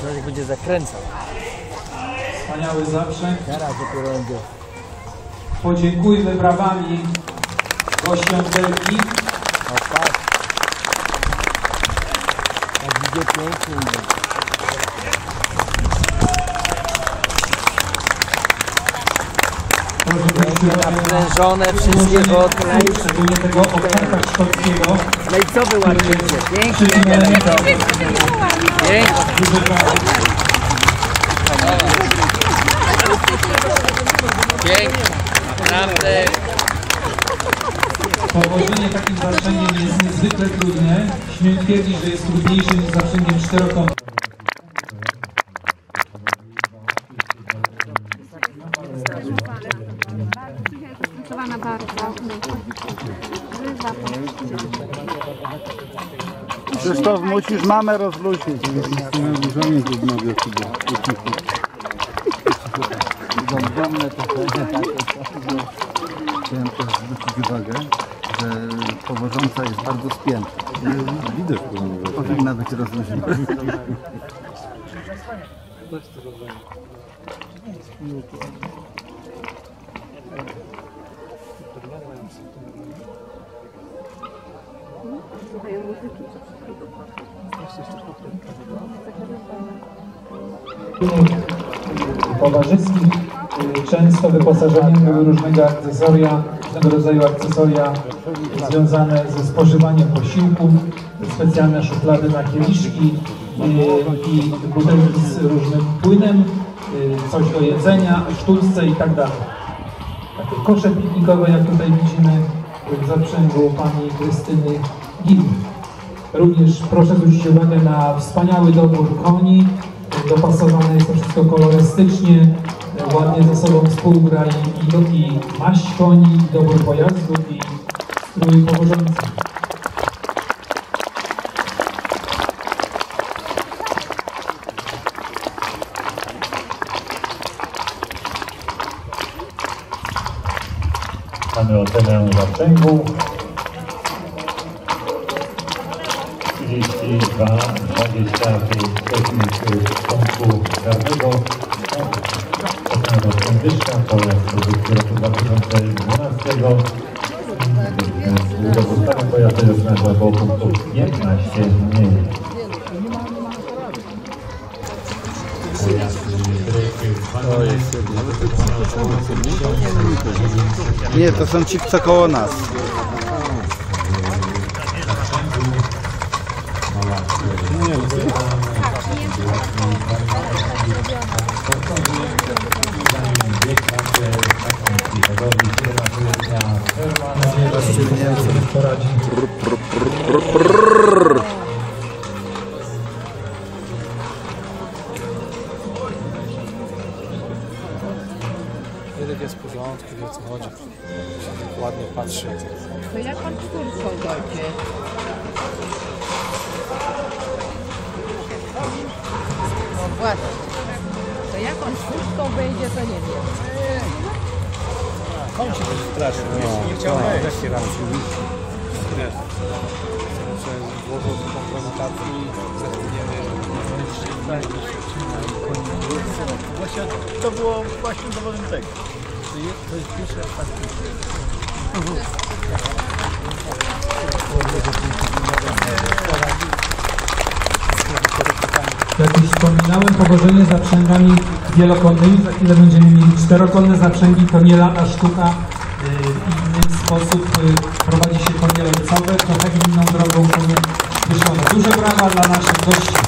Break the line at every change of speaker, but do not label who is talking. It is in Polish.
Człowiek będzie zakręcał.
Wspaniały zaprzęg.
Teraz dopiero będzie.
Podziękujmy brawami gościom Belgii.
O patrz. Jak idzie pięknie Naprężone, wszystkie
szczególnie tego okręta szkockiego.
No i co wy ładujecie? Pięknie. Pięknie. Naprawdę.
Położenie takim zaprzęgiem jest niezwykle trudne. Śmiem twierdzić, że jest trudniejsze niż zaprzęgiem czterokątnym.
Krzysztof, musisz mamę rozluźnić.
Domne to
Chciałem też zwrócić uwagę, że powożąca jest bardzo spięta. Widać Powinna być rozluźniona.
Towarzyskich. Y, Często wyposażeniem były różnego akcesoria, różnego rodzaju akcesoria związane ze spożywaniem posiłków, specjalne szuflady na kieliszki y, i butelki z różnym płynem, y, coś do jedzenia, sztućce i tak dalej. Kosze piknikowe, jak tutaj widzimy w zaprzęgu pani Krystyny Gil. Również proszę zwrócić uwagę na wspaniały dobór koni. Dopasowane jest to wszystko kolorystycznie, ładnie ze sobą współgra i, i, i maść koni, i dobór pojazdów i strój powożący.
Mamy ocenę zaprzęgu. 32, 26 technik z punktu karnego. Wyższa, to jest produkcja roku 2012. Długopostawy pojazdu jest oznacza około punktów 15 mniej.
Nie, to są ci, co koło nas.
Poradzi.
Jeden jest w porządku, wie co chodzi. Się ładnie patrzy.
To jak pan czwórką dojdzie? No właśnie. To jak on czwórką wejdzie, to nie wiem.
Kąci będzie straszny. Nie, nie chciałem wejść. Wiesz. Muszę włożyć tą notatki i zachowujemy.
Właśnie to było właśnie dowodem tego.
To jest pierwszy raz tak.
Jak już wspominałem, powożenie zaprzęgami wielokonnymi, za chwilę będziemy mieli czterokonne zaprzęgi, to nie lada sztuka. Yy, W inny sposób yy, prowadzi się konie ojcowe, trochę inną drogą konie wyszło. Duże brawa dla naszych gości.